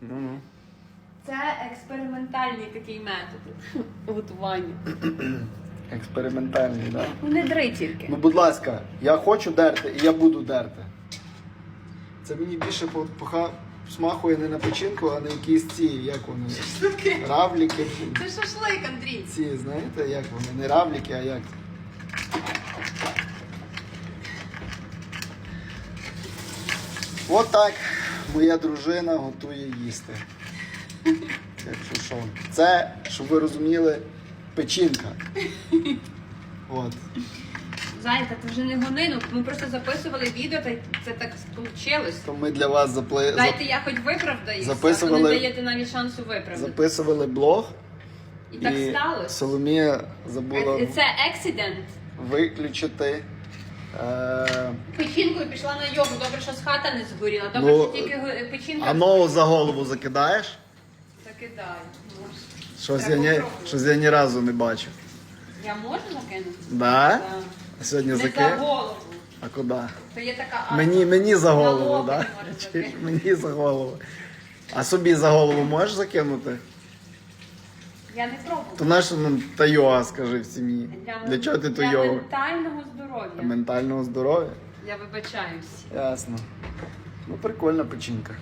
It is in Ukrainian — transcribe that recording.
Ну, ну. Це експериментальний такий метод готування. Експериментальний, так? Ну не дри тільки. Ну, будь ласка, я хочу дерти і я буду дерти. Це мені більше по- поха смахує не на печінку, а на якісь ці, як вони? Равліки. Це шашлик, Андрій. Ці, знаєте, як вони? Не равліки, а як? От так моя дружина готує їсти. Якщо що. Це, щоб ви розуміли, печінка. От. Зайка, ти вже не гони, ну ми просто записували відео, та це так вийшло. То ми для вас запли... Дайте я хоч виправдаюся, Записували- а ви не даєте навіть шансу виправдати. записували блог. І так сталося. Соломія забула Це ексидент. виключити. Е... Печінкою пішла на йогу. Добре, що з хата не згоріла. Добре, Ну, що тільки го- печінка А ногу за голову закидаєш? закидає. Щось я, ні, щось я ні разу не бачив. Я можу закинути? Да? Так. А Сьогодні Не за голову. А куди? То є така а, Мені, мені за голову, лоб да? не можеш Чи закинути. мені за голову. А собі за голову можеш закинути? Я не пробую. То наш ну, та йога, скажи в сім'ї. Для чого ти ту Для йогу? ментального здоров'я. Ментального здоров'я? Я вибачаюсь. Ясно. Ну, прикольна печінка.